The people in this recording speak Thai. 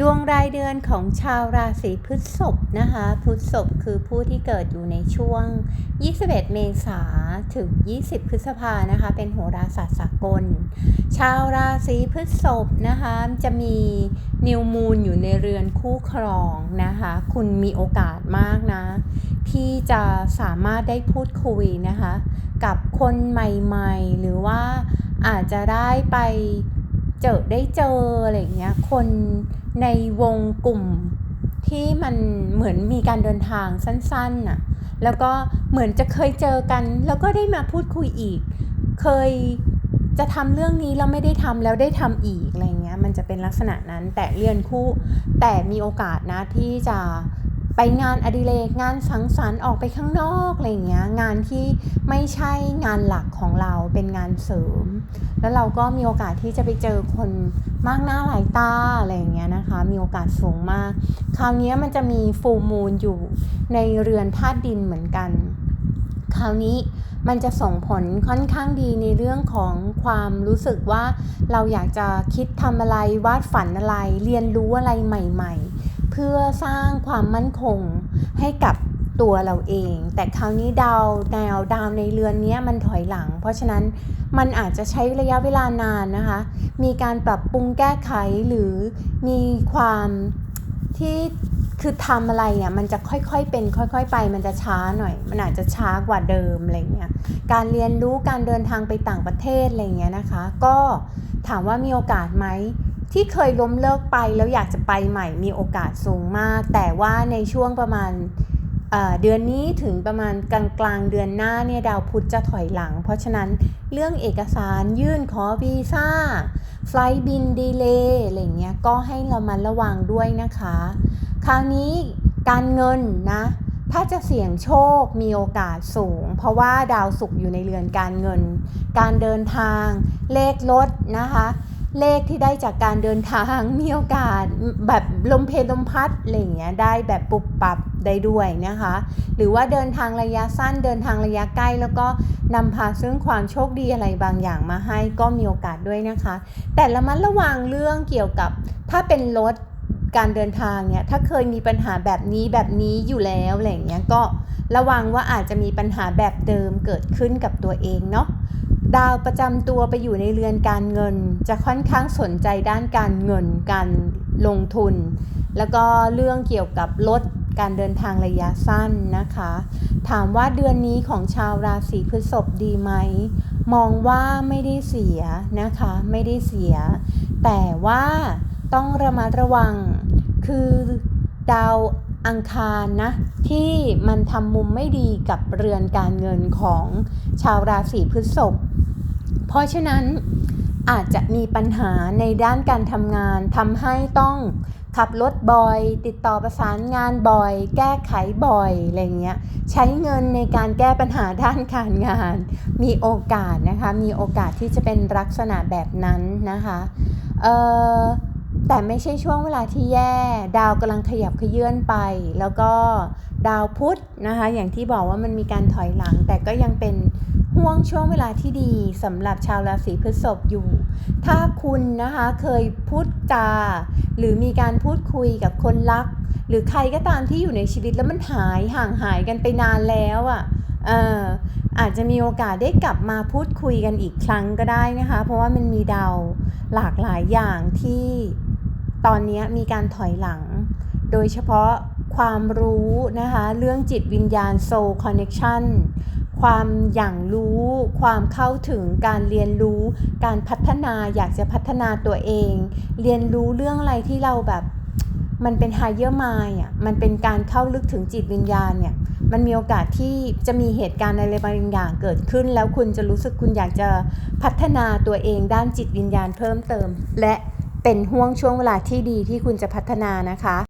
ดวงรายเดือนของชาวราศีพฤษภนะคะพฤษภคือผู้ที่เกิดอยู่ในช่วง 21 เมษาถึง 20 พฤษภานะคะ เป็นโหราศาสตร์สากล ชาวราศีพฤษภนะคะจะมีนิวมูลอยู่ในเรือนคู่ครองนะคะ คุณมีโอกาสมากนะ ที่จะสามารถได้พูดคุยนะคะ กับคนใหม่ๆ หรือว่าอาจจะได้ไปเจอได้เจออะไรอย่างเงี้ยคน ในวงกลุ่มที่มันเหมือนมีการเดินทางสั้นๆน่ะ แล้วก็เหมือนจะเคยเจอกัน แล้วก็ได้มาพูดคุยอีก เคยจะทำเรื่องนี้แล้วไม่ได้ทำแล้วได้ทำอีกอะไรเงี้ย มันจะเป็นลักษณะนั้นแต่เรียนคู่แต่มีโอกาสนะที่จะไปงานอดิเรกงานสังสรรค์ออกไปข้างนอกอะไรเงี้ยงานที่ไม่ใช่งานหลักของเราเป็นงานเสริม แล้วเราก็มีโอกาสที่จะไปเจอคนมากหน้าหลายตาอะไรเงี้ย มีโอกาสสูงมาก คราวนี้มันจะมีฟูมูลอยู่ในเรือนธาตุดินเหมือนกัน คราวนี้มันจะส่งผลค่อนข้างดีในเรื่องของความรู้สึกว่าเราอยากจะคิดทำอะไรวาดฝันอะไร เรียนรู้อะไรใหม่ ๆ เพื่อสร้างความมั่นคงให้กับ ตัวเราเอง แต่คราวนี้ดาวแนวดาวในเรือนนี้มันถอยหลัง เพราะฉะนั้นมันอาจจะใช้ระยะเวลานานนะคะ มีการปรับปรุงแก้ไขหรือมีความที่คือทำอะไรเนี่ยมันจะค่อยๆเป็นค่อย ๆ ไปมันจะช้าหน่อย มันอาจจะช้ากว่าเดิมอะไรเงี้ยการเรียนรู้การเดินทางไปต่างประเทศอะไรเงี้ยนะคะ ก็ถามว่ามีโอกาสไหมที่เคยล้มเลิกไปแล้วอยากจะไปใหม่มีโอกาสสูงมาก แต่ว่าในช่วงประมาณ เดือนนี้ถึงประมาณกลางกลางเดือนหน้าเนี่ยดาวพุธจะถอยหลัง เพราะฉะนั้นเรื่องเอกสารยื่นขอวีซ่าไฟล์บินดีเลย์อะไรเงี้ยก็ให้เรามาระวังด้วยนะคะ คราวนี้การเงินนะถ้าจะเสี่ยงโชคมีโอกาสสูง เพราะว่าดาวศุกร์อยู่ในเรือนการเงิน การเดินทางเลขรถนะคะ เลขที่ได้จากการเดินทางมีโอกาสแบบลมเพลลมพัดอะไรเงี้ยได้แบบปุบปับได้ด้วยนะคะ หรือว่าเดินทางระยะสั้นเดินทางระยะใกล้ แล้วก็นำพาซึ่งความโชคดีอะไรบางอย่างมาให้ก็มีโอกาสด้วยนะคะ แต่ละมัดระวังเรื่องเกี่ยวกับถ้าเป็นรถการเดินทางเนี่ยถ้าเคยมีปัญหาแบบนี้แบบนี้อยู่แล้วอะไรเงี้ยก็ระวังว่าอาจจะมีปัญหาแบบเดิมเกิดขึ้นกับตัวเองเนาะ ดาวประจำตัวไปอยู่ในเรือนการเงิน จะค่อนข้างสนใจด้านการเงินการลงทุน แล้วก็เรื่องเกี่ยวกับรถการเดินทางระยะสั้นนะคะ ถามว่าเดือนนี้ของชาวราศีพฤษภดีไหม มองว่าไม่ได้เสียนะคะ ไม่ได้เสีย แต่ว่าต้องระมัดระวัง คือดาวอังคารนะที่มันทำมุมไม่ดีกับเรือนการเงินของชาวราศีพฤษภ เพราะฉะนั้นอาจจะมีปัญหาในด้านการทำงานทำให้ต้องขับรถบ่อย ติดต่อประสานงานบ่อย แก้ไขบ่อยอะไรเงี้ยใช้เงินในการแก้ปัญหาด้านการงาน มีโอกาสนะคะมีโอกาสที่จะเป็นลักษณะแบบนั้นนะคะเอ่อ แต่ไม่ใช่ช่วงเวลาที่แย่ ดาวกำลังขยับขยื่นไป แล้วก็ดาวพุธนะคะ อย่างที่บอกว่ามันมีการถอยหลัง แต่ก็ยังเป็นห่วงช่วงเวลาที่ดีสำหรับชาวราศีพฤษภอยู่ ถ้าคุณนะคะเคยพูดจา หรือมีการพูดคุยกับคนรัก หรือใครก็ตามที่อยู่ในชีวิตแล้วมันหายห่างหายกันไปนานแล้วอะ่ะเอออาจจะมีโอกาสได้กลับมาพูดคุยกันอีกครั้งก็ได้นะคะ เพราะว่ามันมีดาวหลากหลายอย่างที่ ตอนนี้มีการถอยหลัง โดยเฉพาะความรู้นะคะเรื่องจิตวิญญาณ soul connection ความอย่างรู้ ความเข้าถึงการเรียนรู้ การพัฒนาอยากจะพัฒนาตัวเอง เรียนรู้เรื่องอะไรที่เราแบบมันเป็น higher mind อะมันเป็นการเข้าลึกถึงจิตวิญญาณเนี่ยมันมีโอกาสที่จะมีเหตุการณ์อะไรบางอย่างเกิดขึ้น แล้วคุณจะรู้สึกคุณอยากจะพัฒนาตัวเองด้านจิตวิญญาณเพิ่มเติม และ เป็นห่วงช่วงเวลาที่ดีที่คุณจะพัฒนานะคะ